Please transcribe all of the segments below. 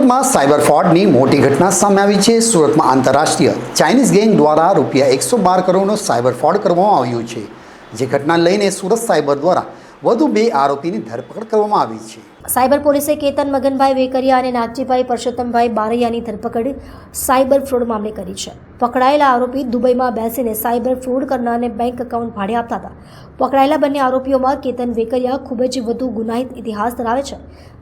સુરતમાં સાયબર ફ્રોડની મોટી ઘટના સામે આવી છે. સુરતમાં આંતરરાષ્ટ્રીય ચાઇનીઝ ગેંગ દ્વારા રૂપિયા એકસો બાર કરોડનો સાયબર ફ્રોડ કરવામાં આવ્યો છે. જે ઘટના લઈને સુરત સાયબર દ્વારા વધુ બે આરોપીની ધરપકડ કરવામાં આવી છે. સાયબર પોલીસે કેતન મગનભાઈ વેકરિયા અને નાગજીભાઈ પરસોત્તમભાઈ બારૈયાની ધરપકડ સાયબર ફ્રોડ મામલે કરી છે. પકડાયેલા આરોપી દુબઈમાં બેસીને સાયબર ફ્રોડ કરનારને બેંક એકાઉન્ટ ભાડે આપતા હતા. પકડાયેલા બંને આરોપીઓમાં કેતન વેકરિયા ખૂબ જ વધુ ગુનાહિત ઇતિહાસ ધરાવે છે.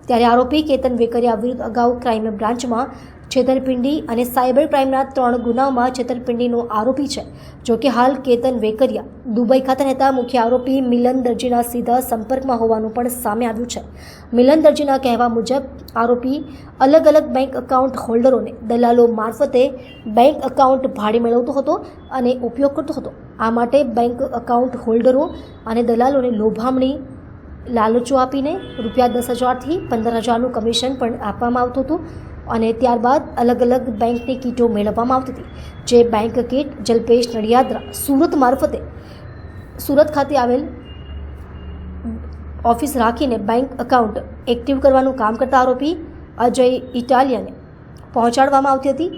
ત્યારે આરોપી કેતન વેકરિયા વિરુદ્ધ અગાઉ ક્રાઇમ બ્રાન્ચમાં છેતરપિંડી અને સાયબર ક્રાઇમના ત્રણ ગુનામાં છેતરપિંડીનો આરોપી છે. જો કે હાલ કેતન વેકરિયા, દુબઈ ખાતે રહેતા મુખ્ય આરોપી મિલન દરજીના સીધા સંપર્કમાં હોવાનું પણ સામે આવ્યું છે. મિલન દરજીના કહેવા મુજબ, આરોપી અલગ અલગ બેંક એકાઉન્ટ હોલ્ડરોને દલાલો મારફતે બેંક એકાઉન્ટ ભાડે મેળવતો હતો અને ઉપયોગ કરતો હતો. આ માટે બેંક એકાઉન્ટ હોલ્ડરો અને દલાલોને લોભામણી લાલચો આપીને રૂપિયા દસ હજારથી પંદર હજારનું કમિશન પણ આપવામાં આવતું હતું. અને ત્યારબાદ અલગ અલગ બેંકની કીટો મેળવવામાં આવતી હતી. જે બેંક કીટ જલ્પેશ નડિયાદરા સુરત મારફતે સુરત ખાતે આવેલ ઓફિસ રાખીને બેંક એકાઉન્ટ એક્ટિવ કરવાનું કામ કરતા આરોપી અજય ઇટાલિયાને પહોંચાડવામાં આવતી હતી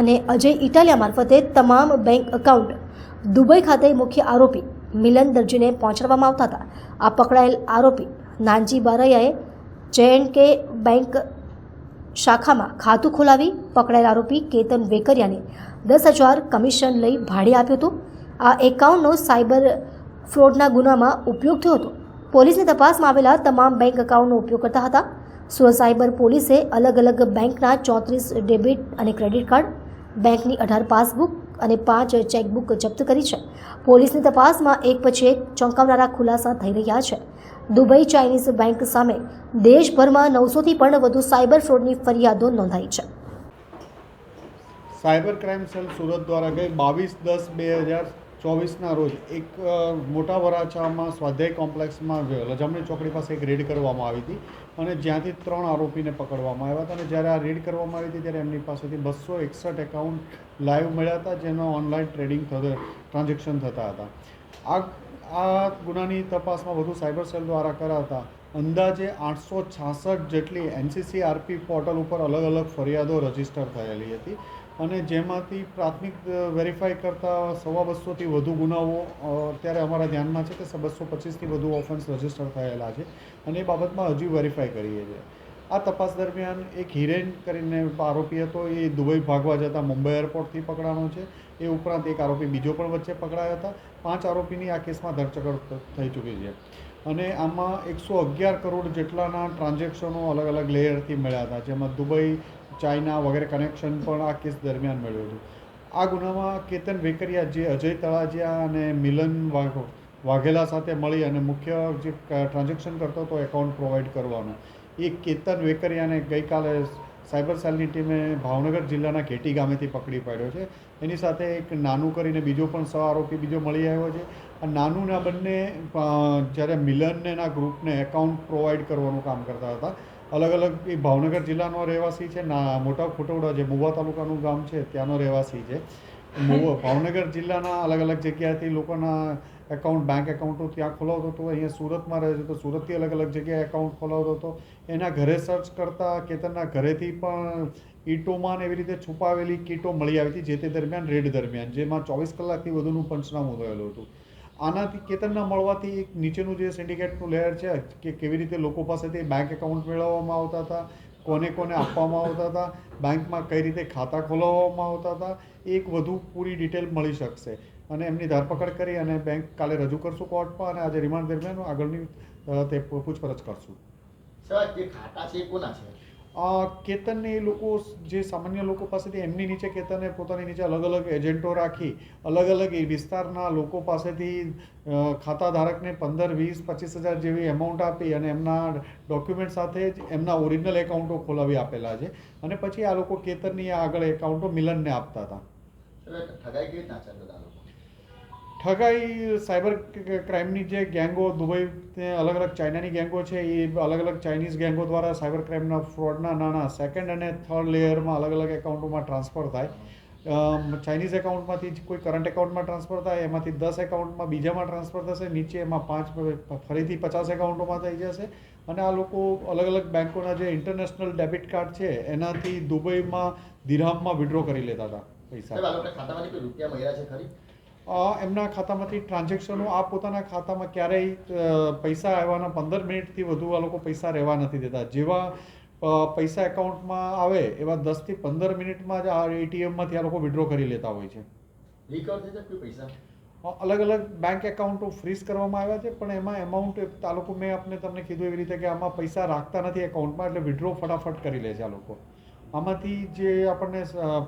અને અજય ઇટાલિયા મારફતે તમામ બેંક એકાઉન્ટ દુબઈ ખાતે મુખ્ય આરોપી મિલન દરજીને પહોંચાડવામાં આવતા હતા. આ પકડાયેલ આરોપી નાનજી બારૈયાએ જે એન્ડ કે બેંક શાખામાં ખાતું ખોલાવી પકડાયેલ આરોપી કેતન વેકરિયાને દસ હજાર કમિશન લઈ ભાડે આપ્યું હતું. આ એકાઉન્ટનો સાયબર ફ્રોડના ગુનામાં ઉપયોગ થયો હતો. પોલીસની તપાસમાં આવેલા તમામ બેંક એકાઉન્ટનો ઉપયોગ કરતા હતા. સુરત સાયબર પોલીસે અલગ અલગ બેંકના ચોત્રીસ ડેબિટ અને ક્રેડિટ કાર્ડ, બેંકની અઢાર પાસબુક અને પાંચ ચેકબુક જપ્ત કરી છે. પોલીસની તપાસમાં એક પછી એક ચોંકાવનારા ખુલાસા થઈ રહ્યા છે. દુબઈ ચાઇનીઝ બેંક સામે દેશભરમાં નવસોથી પણ વધુ સાયબર ફ્રોડની ફરિયાદો નોંધાઈ છે. સાયબર ક્રાઇમ સેલ સુરત દ્વારા ગઈ બાવીસ દસ બે હજાર ચોવીસના રોજ એક મોટા વરાછામાં સ્વાધ્યાય કોમ્પ્લેક્સમાં લજામણી ચોકડી પાસે એક રેડ કરવામાં આવી હતી. અને જ્યાંથી ત્રણ આરોપીને પકડવામાં આવ્યા હતા અને જ્યારે આ રેડ કરવામાં આવી હતી ત્યારે એમની પાસેથી બસો એકસઠ એકાઉન્ટ લાઈવ મળ્યા હતા, જેનો ઓનલાઈન ટ્રેડિંગ થતો ટ્રાન્ઝેક્શન થતા હતા. આ આ ગુનાની તપાસમાં વધુ સાયબર સેલ દ્વારા કરાતા અંદાજે આઠસો છાસઠ જેટલી એનસીસી આરપી પોર્ટલ ઉપર અલગ અલગ ફરિયાદો રજિસ્ટર થયેલી હતી. અને જેમાંથી પ્રાથમિક વેરીફાઈ કરતાં સવા બસોથી વધુ ગુનાઓ અત્યારે અમારા ધ્યાનમાં છે કે બસો પચીસથી વધુ ઓફેન્સ રજિસ્ટર થયેલા છે અને એ બાબતમાં હજી વેરીફાઈ કરીએ છીએ. આ તપાસ દરમિયાન એક હિરેન કરીને આરોપી હતો, એ દુબઈ ભાગવા જતા મુંબઈ એરપોર્ટથી પકડાનો છે. એ ઉપરાંત એક આરોપી બીજો પણ વચ્ચે પકડાયા હતા. પાંચ આરોપીની આ કેસમાં ધરપકડ થઈ ચૂકી છે. અને આમાં એકસો અગિયાર કરોડ જેટલાના ટ્રાન્ઝેક્શનો અલગ અલગ લેયરથી મળ્યા હતા. જેમાં દુબઈ ચાઇના વગેરે કનેક્શન પણ આ કેસ દરમિયાન મળ્યું હતું. આ ગુનામાં કેતન વેકરિયા જે અજય તળાજિયા અને મિલન વાઘો વાઘેલા સાથે મળી અને મુખ્ય જે ટ્રાન્ઝેક્શન કરતો હતો એકાઉન્ટ પ્રોવાઈડ કરવાનો. એ કેતન વેકરિયાને ગઈકાલે સાયબર સેલની ટીમે ભાવનગર જિલ્લાના ઘેટી ગામેથી પકડી પાડ્યો છે. એની સાથે એક નાનું કરીને બીજો પણ સહ આરોપી બીજો મળી આવ્યો છે. આ નાનુના બંને જ્યારે મિલનને એના ગ્રુપને એકાઉન્ટ પ્રોવાઈડ કરવાનું કામ કરતા હતા અલગ અલગ એ ભાવનગર જિલ્લાનો રહેવાસી છે ના મોટા ખોટવડા જે મુવા તાલુકાનું ગામ છે ત્યાંનો રહેવાસી છે. મુવા ભાવનગર જિલ્લાના અલગ અલગ જગ્યાએથી લોકોના એકાઉન્ટ બેંક એકાઉન્ટો ત્યાં ખોલાવતો હતો અહીંયા સુરતમાં રહે છે તો સુરતથી અલગ અલગ જગ્યાએ એકાઉન્ટ ખોલાવતો હતો. એના ઘરે સર્ચ કરતાં કેતનના ઘરેથી પણ ઈટોમાં ને એવી રીતે છુપાવેલી કીટો મળી આવી હતી જે તે દરમિયાન રેડ દરમિયાન જેમાં ચોવીસ કલાકથી વધુનું પંચનામું થયેલું હતું. આનાથી કેતનના મળવાથી એક નીચેનું જે સિન્ડિકેટનું લેયર છે, કે કેવી રીતે લોકો પાસેથી બેંક એકાઉન્ટ મેળવવામાં આવતા હતા, કોને કોને આપવામાં આવતા હતા બેંકમાં કઈ રીતે ખાતા ખોલાવવામાં આવતા હતા, એક વધુ પૂરી ડિટેલ મળી શકશે. અને એમની ધરપકડ કરી અને બેંક કાલે રજૂ કરશું કોર્ટમાં અને આજે રિમાન્ડ દરમિયાન આગળની તે પૂછપરછ કરશું. સર જે ખાતા છે કોના છે? કેતનને એ લોકો જે સામાન્ય લોકો પાસેથી એમની નીચે કેતને પોતાની નીચે અલગ અલગ એજન્ટો રાખી, અલગ અલગ એ વિસ્તારના લોકો પાસેથી ખાતા ધારકને પંદર, વીસ, પચીસ હજાર જેવી એમાઉન્ટ આપી અને એમના ડોક્યુમેન્ટ સાથે જ એમના ઓરિજિનલ એકાઉન્ટો ખોલાવી આપેલા છે. અને પછી આ લોકો કેતનની આગળ એકાઉન્ટો મિલનને આપતા હતા. ઠગાઈ કેવી રીતના ઠગાઈ સાયબર ક્રાઇમની જે ગેંગો, દુબઈ અલગ અલગ ચાઇનાની ગેંગો છે, એ અલગ અલગ ચાઇનીઝ ગેંગો દ્વારા સાયબર ક્રાઇમના ફ્રોડના નાના સેકન્ડ અને થર્ડ લેયરમાં અલગ અલગ એકાઉન્ટોમાં ટ્રાન્સફર થાય. ચાઇનીઝ એકાઉન્ટમાંથી કોઈ કરંટ એકાઉન્ટમાં ટ્રાન્સફર થાય, એમાંથી દસ એકાઉન્ટમાં બીજામાં ટ્રાન્સફર થશે, નીચે એમાં પાંચ, ફરીથી પચાસ એકાઉન્ટોમાં થઈ જશે. અને આ લોકો અલગ અલગ બેંકોના જે ઇન્ટરનેશનલ ડેબિટ કાર્ડ છે, એનાથી દુબઈમાં દિરહામમાં વિડ્રો કરી લેતા હતા પૈસા. ખાતામાંથી રૂપિયા છે ખરી? એમના ખાતામાંથી ટ્રાન્ઝેક્શનો આ પોતાના ખાતામાં ક્યારેય પૈસા આવવાના પંદર મિનિટથી વધુ આ લોકો પૈસા રહેવા નથી દેતા. જેવા પૈસા એકાઉન્ટમાં આવે એવા દસથી પંદર મિનિટમાં જ આ એટીએમમાંથી આ લોકો વિડ્રો કરી લેતા હોય છે. અલગ અલગ બેંક એકાઉન્ટો ફ્રીઝ કરવામાં આવ્યા છે પણ એમાં એમાઉન્ટ આ લોકો મેં આપને તમને કીધું એવી રીતે કે આમાં પૈસા રાખતા નથી એકાઉન્ટમાં એટલે વિડ્રો ફટાફટ કરી લે છે આ લોકો. આમાંથી જે આપણને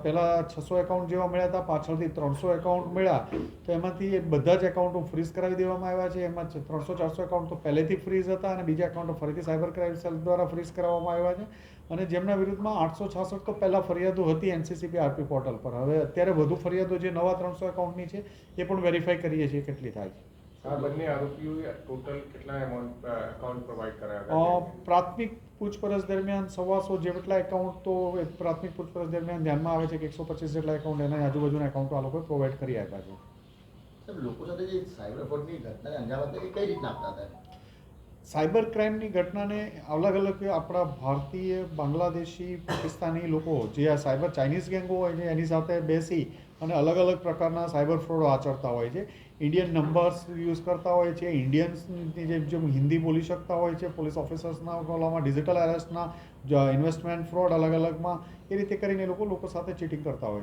પહેલાં છસો એકાઉન્ટ જેવા મળ્યા હતા, પાછળથી ત્રણસો એકાઉન્ટ મળ્યા, તો એમાંથી બધા જ એકાઉન્ટો ફ્રીઝ કરાવી દેવામાં આવ્યા છે. એમાં ત્રણસો, ચારસો એકાઉન્ટ તો પહેલેથી ફ્રીઝ હતા અને બીજા એકાઉન્ટો ફરીથી સાયબર ક્રાઇમ સેલ દ્વારા ફ્રીઝ કરાવવામાં આવ્યા છે. અને જેમના વિરુદ્ધમાં આઠસો, છાસઠ તો પહેલાં ફરિયાદો હતી એનસીસીબી આરપી પોર્ટલ પર. હવે અત્યારે વધુ ફરિયાદો જે નવા ત્રણસો એકાઉન્ટની છે, એ પણ વેરીફાઈ કરીએ છીએ કેટલી થાય છે. આ બંને આરોપીઓએ ટોટલ કેટલા એમાઉન્ટ એકાઉન્ટ પ્રોવાઈડ અ, કરાયા હતા? પ્રાથમિક પૂછપરછ દરમિયાન સવાસો જેટલા એકાઉન્ટ તો પ્રાથમિક પૂછપરછ દરમિયાન ધ્યાનમાં આવે છે કે એકસો પચીસ જેટલા એકાઉન્ટ એના આજુબાજુના એકાઉન્ટો આ લોકોએ પ્રોવાઈડ કરી આપ્યા છે. લોકો સાથે જે સાયબર ફ્રોડની ઘટનાને અંજામ આપતા કઈ રીતના આપતા હતા? સાયબર ક્રાઇમની ઘટનાને અલગ અલગ આપણા ભારતીય બાંગ્લાદેશી પાકિસ્તાની લોકો જે આ સાયબર ચાઇનીઝ ગેંગો હોય છે એની સાથે બેસી અને અલગ અલગ પ્રકારના સાયબર ફ્રોડ આચરતા હોય છે. ઇન્ડિયન નંબર્સ યુઝ કરતા હોય છે. ઇન્ડિયન્સની જેમ જેમ હિન્દી બોલી શકતા હોય છે. પોલીસ ઓફિસર્સના ઓલામાં ડિજિટલ એરેસ્ટના ઇન્વેસ્ટમેન્ટ ફ્રોડ અલગ અલગમાં એ રીતે કરીને લોકો લોકો સાથે ચીટિંગ કરતા હોય